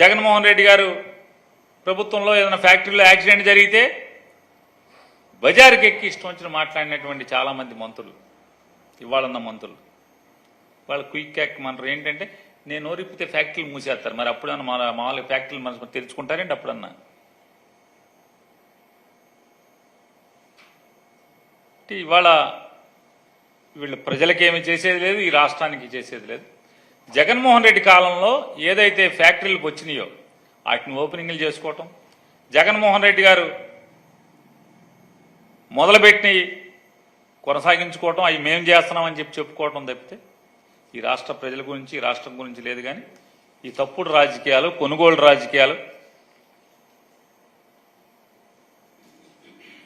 జగన్మోహన్ రెడ్డి గారు ప్రభుత్వంలో ఏదైనా ఫ్యాక్టరీలో యాక్సిడెంట్ జరిగితే బజారుకి ఎక్కి ఇష్టం వచ్చిన మాట్లాడినటువంటి చాలామంది మంత్రులు ఇవాళన్న మంత్రులు. వాళ్ళ క్విక్ యాక్ మనరు ఏంటంటే నేను నోరిప్పితే ఫ్యాక్టరీలు మూసేస్తారు. మరి అప్పుడన్నా మా మామూలుగా ఫ్యాక్టరీలు మన తెరుచుకుంటారేంటి అప్పుడన్నా? అంటే ఇవాళ వీళ్ళు ప్రజలకేమి చేసేది లేదు ఈ రాష్ట్రానికి చేసేది లేదు. జగన్మోహన్ రెడ్డి కాలంలో ఏదైతే ఫ్యాక్టరీలకు వచ్చినాయో వాటిని ఓపెనింగ్లు చేసుకోవటం జగన్మోహన్ రెడ్డి గారు మొదలుపెట్టి కొనసాగించుకోవటం అవి మేము చేస్తున్నామని చెప్పి చెప్పుకోవటం తప్పితే ఈ రాష్ట్ర ప్రజల గురించి ఈ రాష్ట్రం గురించి లేదు కానీ ఈ తప్పుడు రాజకీయాలు కొనుగోలు రాజకీయాలు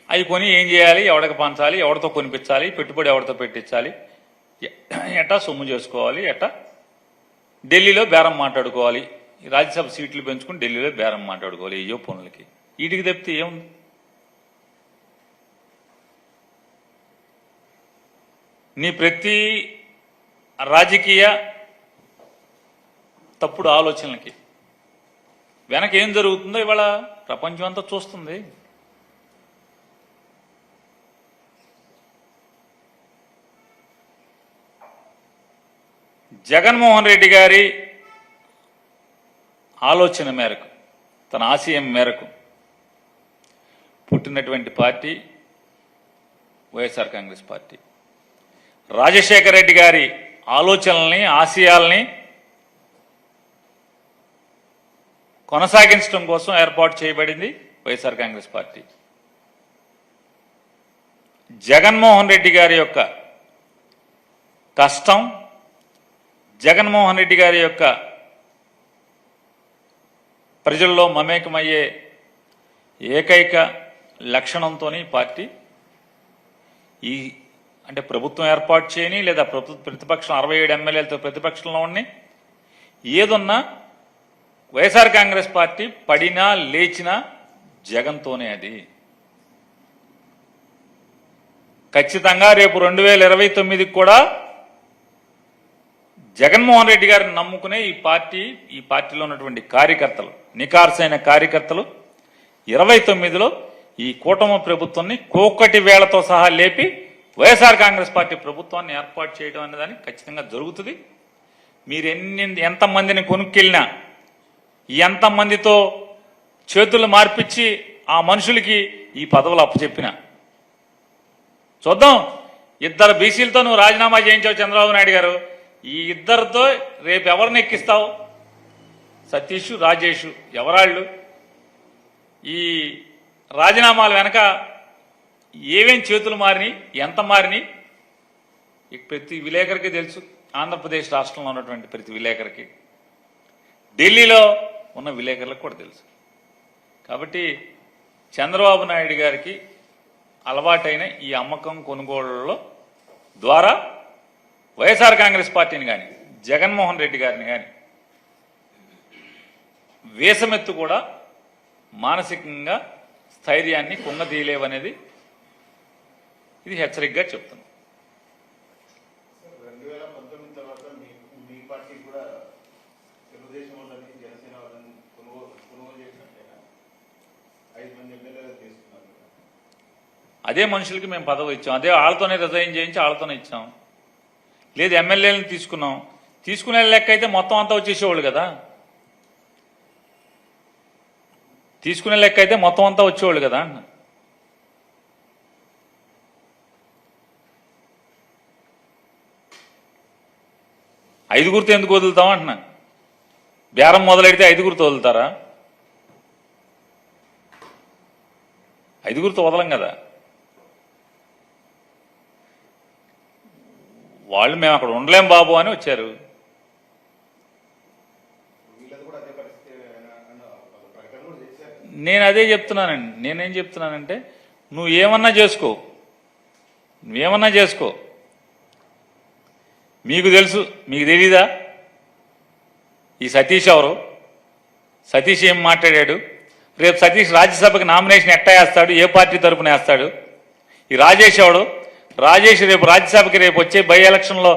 అవి కొని ఏం చేయాలి ఎవడికి పంచాలి ఎవరితో కొనిపించాలి పెట్టుబడి ఎవరితో పెట్టించాలి ఎ- ఎట్టా సొమ్ము చేసుకోవాలి ఎట్టా ఢిల్లీలో బేరం మాట్లాడుకోవాలి. రాజ్యసభ సీట్లు పెంచుకుని ఢిల్లీలో బేరం మాట్లాడుకోవాలి ఏయో పనులకి వీటికి తప్పితే ఏముంది? నీ ప్రతి రాజకీయ తప్పుడు ఆలోచనలకి వెనక ఏం జరుగుతుందో ఇవాళ ప్రపంచం అంతా చూస్తుంది. జగన్మోహన్ రెడ్డి గారి ఆలోచన మేరకు తన ఆశయం మేరకు పుట్టినటువంటి party YSR Congress party. Rajasekhara Reddy గారి ఆలోచనల్ని ఆశయాల్ని కొనసాగించడం కోసం ఏర్పాటు చేయబడింది YSR Congress party. Jaganmohan Reddy గారి యొక్క కష్టం జగన్మోహన్ రెడ్డి గారి యొక్క ప్రజల్లో మమేకమయ్యే ఏకైక లక్షణంతో పార్టీ ఈ అంటే ప్రభుత్వం ఏర్పాటు చేయని లేదా ప్రభు ప్రతిపక్షం అరవై ఏడు ఎమ్మెల్యేలతో ప్రతిపక్షంలో ఉండి ఏదున్నా వైఎస్ఆర్ కాంగ్రెస్ పార్టీ పడినా లేచినా జగన్తోనే అది. ఖచ్చితంగా రేపు రెండు వేల ఇరవై తొమ్మిదికి కూడా జగన్మోహన్ రెడ్డి గారిని నమ్ముకునే ఈ పార్టీ ఈ పార్టీలో ఉన్నటువంటి కార్యకర్తలు నికార్సైన కార్యకర్తలు ఇరవై తొమ్మిదిలో ఈ కూటమి ప్రభుత్వాన్ని కోకటి వేళతో సహా లేపి వైఎస్ఆర్ కాంగ్రెస్ పార్టీ ప్రభుత్వాన్ని ఏర్పాటు చేయడం అనేదాన్ని ఖచ్చితంగా జరుగుతుంది. మీరు ఎన్ని ఎంతమందిని కొనుక్కెళ్ళినా ఎంతమందితో చేతులు మార్పిచ్చి ఆ మనుషులకి ఈ పదవులు అప్పచెప్పిన. చూద్దాం ఇద్దరు బీసీలతో నువ్వు రాజీనామా చేయించావు చంద్రబాబు నాయుడు గారు. ఈ ఇద్దరితో రేపు ఎవరిని ఎక్కిస్తావు? సతీష్ రాజేష్ ఎవరాళ్ళు? ఈ రాజీనామాల వెనక ఏమేం చేతులు మారినాయి? ఎంత మారినాయి? ప్రతి విలేకరికి తెలుసు ఆంధ్రప్రదేశ్ రాష్ట్రంలో ఉన్నటువంటి ప్రతి విలేకరికి. ఢిల్లీలో ఉన్న విలేకరులకు కూడా తెలుసు. కాబట్టి చంద్రబాబు నాయుడు గారికి అలవాటైన ఈ అమ్మకం కొనుగోళ్ళలో ద్వారా వైఎస్ఆర్ కాంగ్రెస్ పార్టీని కానీ జగన్మోహన్ రెడ్డి గారిని కానీ వేసమెత్తు కూడా మానసికంగా స్థైర్యాన్ని కుంగదీయలేవనేది ఇది హెచ్చరికగా కదా. అదే మనుషులకి మేము పదవి ఇచ్చాం. అదే వాళ్ళతోనే రిజైన్ చేయించి వాళ్ళతోనే ఇచ్చాం. లేదు ఎమ్మెల్యేలను తీసుకున్నాం. తీసుకునే లెక్క అయితే మొత్తం అంతా వచ్చేసేవాళ్ళు కదా. తీసుకునే లెక్క అయితే మొత్తం అంతా వచ్చేవాళ్ళు కదా అన్న. ఐదుగురితో ఎందుకు వదులుతాం అంటున్నా. బేరం మొదలెడితే ఐదుగురితో వదులుతారా? ఐదుగురితో వదలం కదా. వాళ్ళు మేము అక్కడ ఉండలేం బాబు అని వచ్చారు. నేను అదే చెప్తున్నానండి. నేనేం చెప్తున్నానంటే నువ్వు ఏమన్నా చేసుకో. నువ్వేమన్నా చేసుకో. మీకు తెలుసు మీకు తెలీదా? ఈ సతీష్ ఎవరు? సతీష్ ఏం మాట్లాడాడు? రేపు సతీష్ రాజ్యసభకి నామినేషన్ ఎట్టా వేస్తాడు? ఏ పార్టీ తరపున వేస్తాడు? ఈ రాజేష్ ఎవడు? రాజేష్ రేపు రాజ్యసభకి రేపు వచ్చే బై ఎలక్షన్లో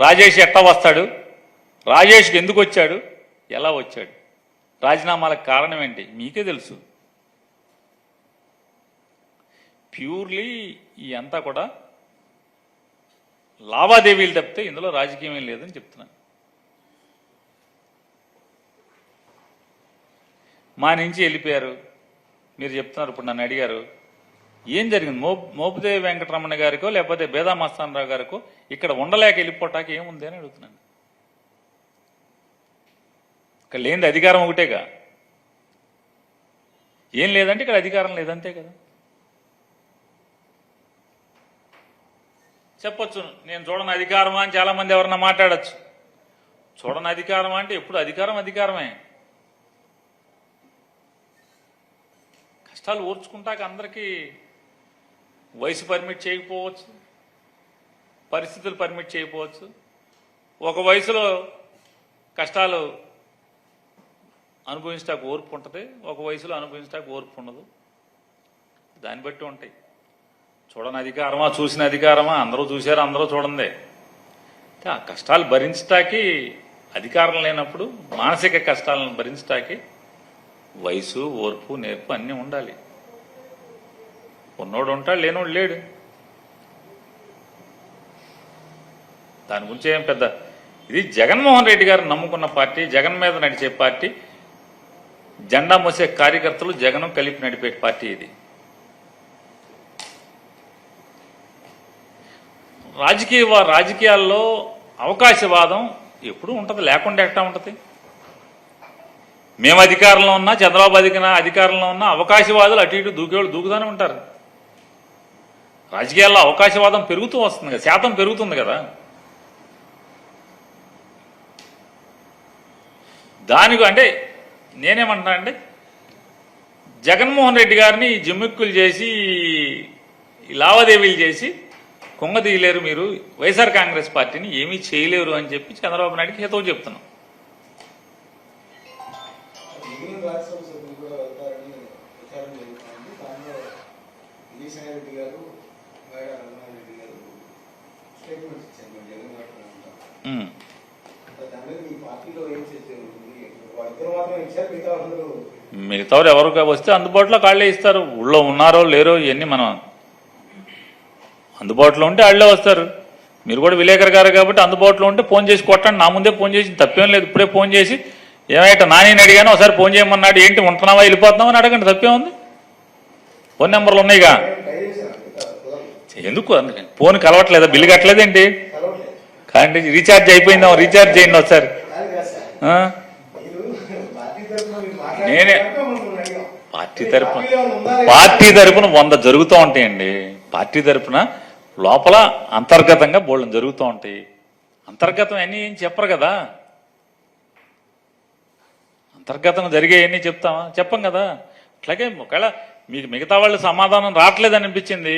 రాజేష్ ఎట్టా వస్తాడు? రాజేష్కి ఎందుకు వచ్చాడు? ఎలా వచ్చాడు? రాజీనామాలకు కారణం ఏంటి? మీకే తెలుసు. ప్యూర్లీ ఈ అంతా కూడా లావాదేవీలు తప్పితే ఇందులో రాజకీయం ఏం లేదని చెప్తున్నాను మా నుంచి వెళ్ళిపోయారు. మీరు చెప్తున్నారు ఇప్పుడు నన్ను అడిగారు. ఏం జరిగింది? మో మోపుదేవి వెంకటరమణ గారికో లేకపోతే బేదా మస్తానరావు గారికో ఇక్కడ ఉండలేక వెళ్ళిపోవటానికి ఏముంది అని అడుగుతున్నాను. ఇక్కడ లేనిది అధికారం ఒకటేగా. ఏం లేదంటే ఇక్కడ అధికారం లేదంతే కదా. చెప్పొచ్చు నేను చూడని అధికారమా అని చాలా మంది ఎవరన్నా మాట్లాడచ్చు. చూడని అధికారమా అంటే ఎప్పుడు అధికారం అధికారమే. కష్టాలు ఓర్చుకుంటాక అందరికీ వయసు పర్మిట్ చేయకపోవచ్చు పరిస్థితులు పర్మిట్ చేయకపోవచ్చు. ఒక వయసులో కష్టాలు అనుభవించడానికి ఓర్పు ఉంటుంది ఒక వయసులో అనుభవించడానికి ఓర్పు ఉండదు. దాన్ని బట్టి ఉంటాయి. చూడని అధికారమా చూసిన అధికారమా అందరూ చూశారు అందరూ చూడండి ఆ కష్టాలు భరించటానికి అధికారం లేనప్పుడు మానసిక కష్టాలను భరించటానికి వయసు ఓర్పు నేర్పు అన్నీ ఉండాలి. ఉన్నోడు ఉంటాడు లేనోడు లేడు. దాని గురించి ఏం పెద్ద ఇది జగన్మోహన్ రెడ్డి గారు నమ్ముకున్న పార్టీ జగన్ మీద నడిచే పార్టీ జెండా మోసే కార్యకర్తలు జగన్ కలిపి నడిపే పార్టీ ఇది. రాజకీయ రాజకీయాల్లో అవకాశవాదం ఎప్పుడు ఉంటుంది లేకుండా ఎట్టా ఉంటుంది? మేము అధికారంలో ఉన్నా చంద్రబాబు అధికారంలో ఉన్నా అవకాశవాదులు అటు ఇటు దూకేవాళ్ళు దూకుతూనే ఉంటారు. రాజకీయాల్లో అవకాశవాదం పెరుగుతూ వస్తుంది కదా శాతం పెరుగుతుంది కదా. దానికి అంటే నేనేమంటున్నా అంటే జగన్మోహన్ రెడ్డి గారిని జిమ్మిక్కులు చేసి ఈ లావాదేవీలు చేసి కుంగదీయలేరు మీరు వైఎస్ఆర్ కాంగ్రెస్ పార్టీని ఏమీ చేయలేరు అని చెప్పి చంద్రబాబు నాయుడుకి హితవు చెప్తున్నాం. మిగతావారు ఎవరు వస్తే అందుబాటులో కాళ్ళే ఇస్తారు. ఊళ్ళో ఉన్నారో లేరో ఇవన్నీ మనం అందుబాటులో ఉంటే వాళ్ళే వస్తారు. మీరు కూడా విలేకరు గారు కాబట్టి అందుబాటులో ఉంటే ఫోన్ చేసి కొట్టండి. నా ముందే ఫోన్ చేసి తప్పేం లేదు. ఇప్పుడే ఫోన్ చేసి ఏమైతే నాని అడిగాను ఒకసారి ఫోన్ చేయమన్నాడు. ఏంటి ఉంటున్నావా వెళ్ళిపోతున్నావా అని అడగండి. తప్పే ఉంది? ఫోన్ నెంబర్లు ఉన్నాయిగా. ఎందుకు? అందుకని. ఫోన్ కలవట్లేదా బిల్లు కట్టలేదేంటి? కానీ రీఛార్జ్ అయిపోయిందా? రీఛార్జ్ చేయండి ఒకసారి. నేనే పార్టీ తరఫున నేనే- పార్టీ తరఫున తరపున పార్టీ తరపున వంద జరుగుతూ ఉంటాయండి. పార్టీ తరఫున లోపల అంతర్గతంగా బోళ్ళం జరుగుతూ ఉంటాయి. అంతర్గతం అన్ని ఏం చెప్పరు కదా? అంతర్గతం జరిగేవన్నీ చెప్తామా? చెప్పం కదా? అట్లాగే ఒకవేళ మీకు మిగతా వాళ్ళు సమాధానం రావట్లేదు అనిపించింది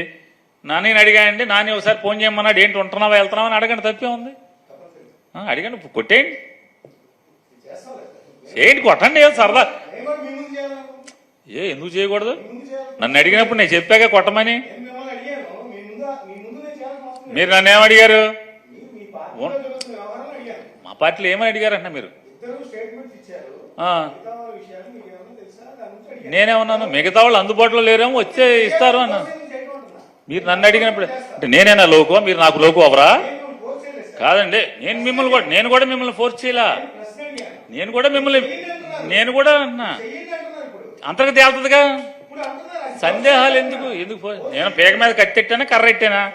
నాన్నని అడిగాయండి నాని ఒకసారి ఫోన్ చేయమన్నాడు ఏంటి ఉంటున్నావా వెళ్తున్నావా అని అడగండి తప్పే ఉంది. ఆ, అడిగండి కొట్టేయండి. ఏంటి చేయండి కొట్టండి సరదా. ఏ ఎందుకు చేయకూడదు? నన్ను అడిగినప్పుడు నేను చెప్పాక కొట్టమని. మీరు నన్ను ఏమడిగారు పార్టీలో మా పార్టీలో ఏమని అడిగారంట మీరు? నేనేమన్నాను మిగతా వాళ్ళు అందుబాటులో లేరేమో వచ్చే ఇస్తారు అన్న మీరు నన్ను అడిగినప్పుడు అంటే నేనైనా లోకో? మీరు నాకు లోకు అవరా? కాదండి నేను మిమ్మల్ని కూడా నేను కూడా మిమ్మల్ని ఫోర్స్ చేయలా. నేను కూడా మిమ్మల్ని నేను కూడా అన్నా. చెయ్యండి అంతర్గత తేలుతుందిగా సందేహాలు ఎందుకు? ఎందుకు నేను పేక మీద కట్టెట్టానా కర్ర ఎట్టానా?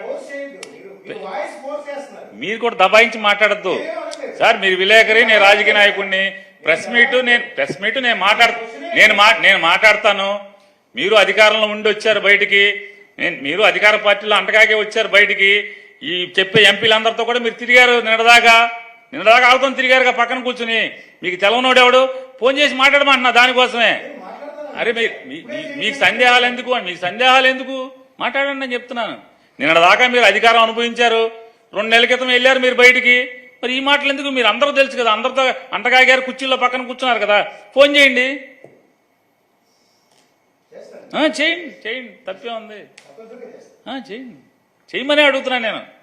మీరు- కూడా దబాయించి మాట్లాడద్దు. సార్ మీరు విలేకరి నేను రాజకీయ నాయకుడిని. ప్రెస్ మీట్ నేను ప్రెస్ మీట్ నేను మాట్లాడు నేను మా నేను మాట్లాడతాను. మీరు అధికారంలో ఉండి వచ్చారు బయటికి. మీరు అధికార పార్టీలో అంటకాగే వచ్చారు బయటికి. ఈ చెప్పే ఎంపీలందరితో కూడా మీరు తిరిగారు నిన్నదాకా నిన్నదాకా ఆగుతాం తిరిగారుగా పక్కన కూర్చుని. మీకు తెలవనోడు ఎవడు? ఫోన్ చేసి మాట్లాడమంటున్నా దానికోసమే. అరే మీ- మీకు సందేహాలు ఎందుకు? మీకు సందేహాలు ఎందుకు? మాట్లాడండి నేను చెప్తున్నాను. నిన్నదాకా మీరు అధికారం అనుభవించారు. రెండు నెలల క్రితం వెళ్ళారు మీరు బయటికి. మరి ఈ మాటలు ఎందుకు? మీరు అందరూ తెలుసు కదా అందరితో అంటగాగారు కుర్చీల్లో పక్కన కూర్చున్నారు కదా. ఫోన్ చేయండి. చేయండి చేయండి తప్పే ఉంది. చేయండి. చేయమని అడుగుతున్నాను నేను.